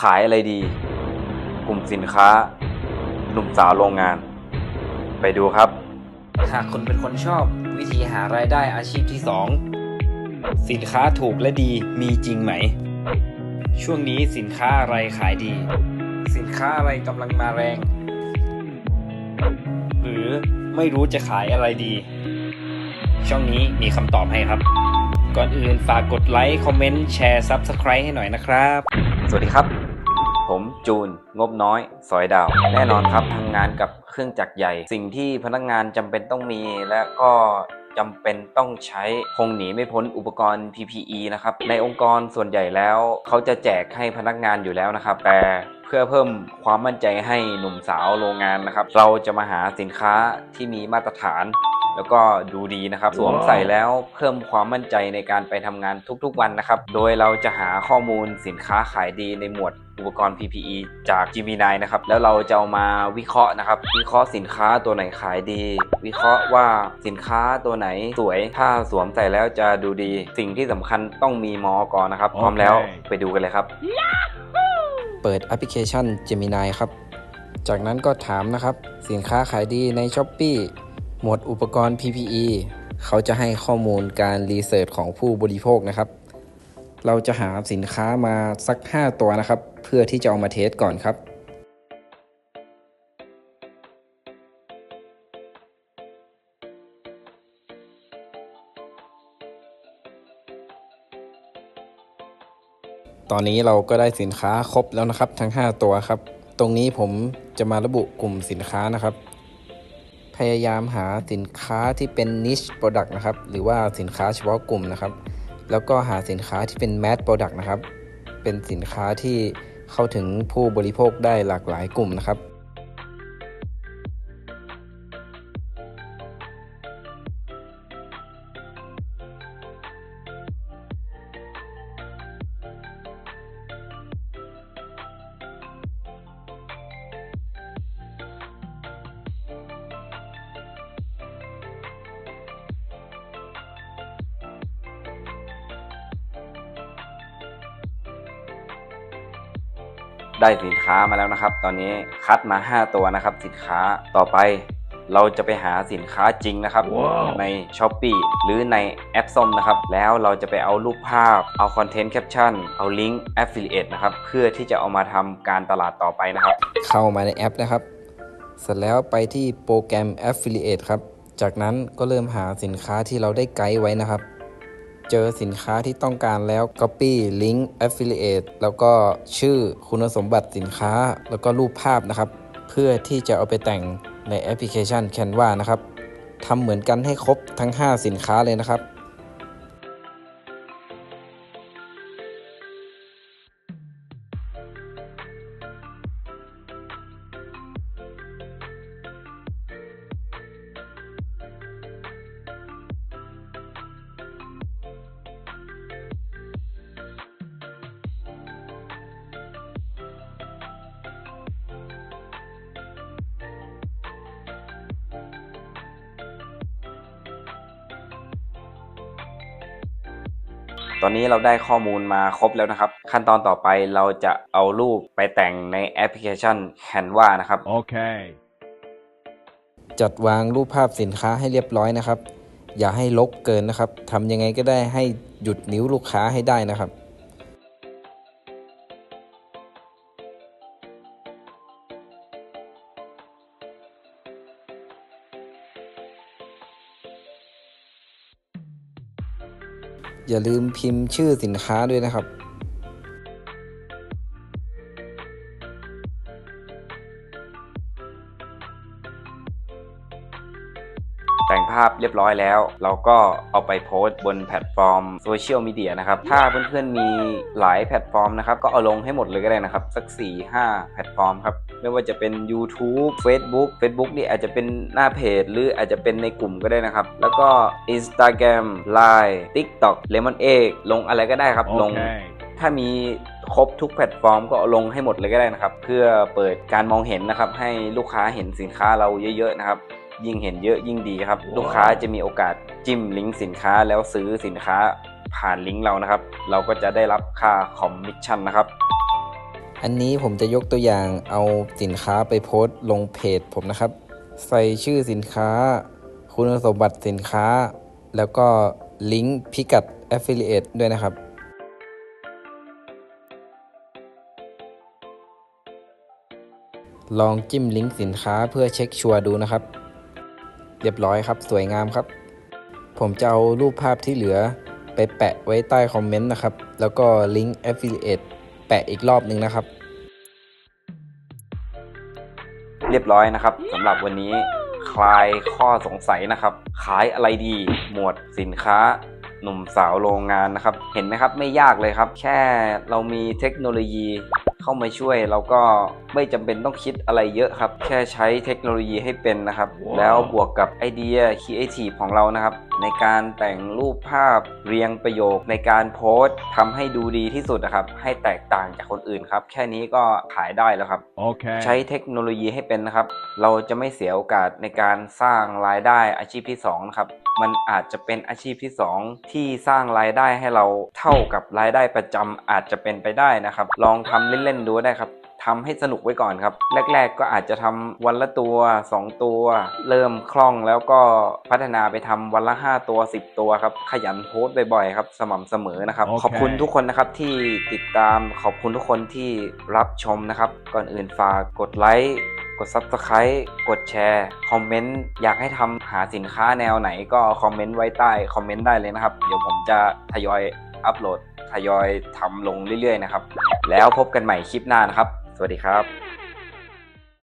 ขายอะไรดี กลุ่มสินค้า หนุ่มสาวโรงงาน ไปดูครับ หากคุณเป็นคนชอบวิธีหารายได้อาชีพที่ 2 สินค้าถูกและดีมีจริงไหม ช่วงนี้สินค้าอะไรขายดี สินค้าอะไรกำลังมาแรง หรือไม่รู้จะขายอะไรดี ช่องนี้มีคำตอบให้ครับ ก่อนอื่นฝากกดไลค์ คอมเมนต์ แชร์ Subscribe ให้หน่อยนะครับ สวัสดีครับผม จูน งบน้อย สอยดาว แน่นอนครับทำงานกับเครื่องจักรใหญ่ สิ่งที่พนักงานจำเป็นต้องมีและก็จำเป็นต้องใช้คงหนีไม่พ้นอุปกรณ์ PPE นะครับในองค์กรส่วนใหญ่แล้ว เขาจะแจกให้พนักงานอยู่แล้วนะครับ แต่เพื่อเพิ่มความมั่นใจให้หนุ่มสาวโรงงานนะครับ เราจะมาหาสินค้าที่มีมาตรฐาน แล้วก็ดูดีนะครับ สวมใส่แล้วเพิ่มความมั่นใจในการไปทำงานทุกๆวันนะครับ โดยเราจะหาข้อมูลสินค้าขายดีในหมวดอุปกรณ์ PPE จาก Gemini นะครับ แล้วเราจะเอามาวิเคราะห์นะครับ วิเคราะห์สินค้าตัวไหนขายดี วิเคราะห์ว่าสินค้าตัวไหนสวย ถ้าสวมใส่แล้วจะดูดี สิ่งที่สำคัญต้องมีมอกรนะครับ พร้อมแล้วไปดูกันเลยครับ เปิดแอปพลิเคชัน Gemini ครับ จากนั้นก็ถามนะครับ สินค้าขายดีใน s h อ p e e หมวดอุปกรณ์ PPE เขาจะให้ข้อมูลการรีเสิร์ชของผู้บริโภคนะครับ เราจะหาสินค้ามาสัก 5 ตัวนะครับ เพื่อที่จะเอามาเทสก่อนครับ ตอนนี้เราก็ได้สินค้าครบแล้วนะครับ ทั้ง 5 ตัวครับ ตรงนี้ผมจะมาระบุกลุ่มสินค้านะครับ ยายามหาสินค้าที่เป็น niche product นะครับ หรือว่าสินค้าเฉพาะกลุ่มนะครับ แล้วก็หาสินค้าที่เป็น mass product นะครับ เป็นสินค้าที่เข้าถึงผู้บริโภคได้หลากหลายกลุ่มนะครับ ได้สินค้ามาแล้วนะครับ ตอนนี้คัดมา 5 ตัวนะครับ สินค้าต่อไป เราจะไปหาสินค้าจริงนะครับใน s h อ p e e หรือในแอปส้มนะครับ แล้วเราจะไปเอารูปภาพ เอาคอนเทนต์แคปชั่น เอาลิงก์ Affiliate นะครับ เพื่อที่จะเอามาทำการตลาดต่อไปนะครับ เข้ามาในแอปนะครับ เสร็จแล้วไปที่โปรแกรม Affiliate ครับ จากนั้นก็เริ่มหาสินค้าที่เราได้ไกด์ไว้นะครับ เจอสินค้าที่ต้องการแล้ว Copy Link Affiliate แล้วก็ชื่อคุณสมบัติสินค้า แล้วก็รูปภาพนะครับ เพื่อที่จะเอาไปแต่งในแอปพลิเคชัน Canva นะครับทำเหมือนกันให้ครบทั้ง 5 สินค้าเลยนะครับ ตอนนี้เราได้ข้อมูลมาครบแล้วนะครับ ขั้นตอนต่อไปเราจะเอารูปไปแต่งในแอปพลิเคชัน Canva นะครับ โอเค จัดวางรูปภาพสินค้าให้เรียบร้อยนะครับ อย่าให้ลกเกินนะครับทำยังไงก็ได้ให้หยุดนิ้วลูกค้าให้ได้นะครับ อย่าลืมพิมพ์ชื่อสินค้าด้วยนะครับ แต่งภาพเรียบร้อยแล้ว เราก็เอาไปโพสต์บนแพลตฟอร์มโซเชียลมีเดียนะครับ ถ้าเพื่อนๆมีหลายแพลตฟอร์มนะครับ ก็เอาลงให้หมดเลยก็ได้นะครับ สัก 4-5 แพลตฟอร์มครับ ไม่ว่าจะเป็น YouTube Facebook Facebook นี่อาจจะเป็นหน้าเพจ หรืออาจจะเป็นในกลุ่มก็ได้นะครับ แล้วก็ Instagram Line TikTok Lemon Egg ลงอะไรก็ได้ครับ ลง Okay. ถ้ามีครบทุกแพลตฟอร์มก็เอาลงให้หมดเลยก็ได้นะครับ เพื่อเปิดการมองเห็นนะครับ ให้ลูกค้าเห็นสินค้าเราเยอะ ๆ นะครับ ยิ่งเห็นเยอะยิ่งดีครับ ลูกค้าจะมีโอกาสจิ้มลิงก์สินค้าแล้วซื้อสินค้าผ่านลิงก์เรานะครับ เราก็จะได้รับค่าคอมมิชชั่นนะครับ อันนี้ผมจะยกตัวอย่างเอาสินค้าไปโพสต์ลงเพจผมนะครับ ใส่ชื่อสินค้า คุณสมบัติสินค้า แล้วก็ลิงก์พิกัด Affiliate ด้วยนะครับลองจิ้มลิงก์สินค้าเพื่อเช็คชัวร์ดูนะครับ เรียบร้อยครับ สวยงามครับ ผมจะเอารูปภาพที่เหลือไปแปะไว้ใต้คอมเมนต์นะครับ แล้วก็ลิงก์ Affiliate แปะอีกรอบหนึงนะครับ เรียบร้อยนะครับสำหรับวันนี้คลายข้อสงสัยนะครับ ขายอะไรดี หมวดสินค้า หนุ่มสาวโรงงานนะครับ เห็นไหมครับไม่ยากเลยครับ แค่เรามีเทคโนโลยี เข้ามาช่วยเราก็ไม่จำเป็นต้องคิดอะไรเยอะครับ แค่ใช้เทคโนโลยีให้เป็นนะครับแล้วบวกกับไอเดียครีเอทีฟของเรานะครับ ในการแต่งรูปภาพเรียงประโยคในการโพสต์ทำให้ดูดีที่สุดนะครับ ให้แตกต่างจากคนอื่นครับ แค่นี้ก็ขายได้แล้วครับ Okay. ใช้เทคโนโลยีให้เป็นนะครับ เราจะไม่เสียโอกาสในการสร้างรายได้อาชีพที่2นะครับมันอาจจะเป็นอาชีพที่ 2 ที่สร้างรายได้ให้เราเท่ากับรายได้ประจำอาจจะเป็นไปได้นะครับ ลองทำเล่นๆดูได้ครับทำให้สนุกไว้ก่อนครับ แรก ๆ ก็อาจจะทำวันละตัว 2 ตัว เริ่มคล่องแล้วก็พัฒนาไปทำวันละ 5 ตัว 10 ตัวครับ ขยันโพสต์บ่อยๆครับ สม่ำเสมอนะครับโอเคขอบคุณทุกคนนะครับที่ติดตามขอบคุณทุกคนที่รับชมนะครับ ก่อนอื่นฝากกดไลค์กด Subscribe กดแชร์ คอมเมนต์ อยากให้ทำหาสินค้าแนวไหนก็คอมเมนต์ไว้ใต้ คอมเมนต์ได้เลยนะครับ เดี๋ยวผมจะทยอยอัปโหลด ทยอยทำลงเรื่อยๆนะครับ แล้วพบกันใหม่คลิปหน้านะครับ สวัสดีครับ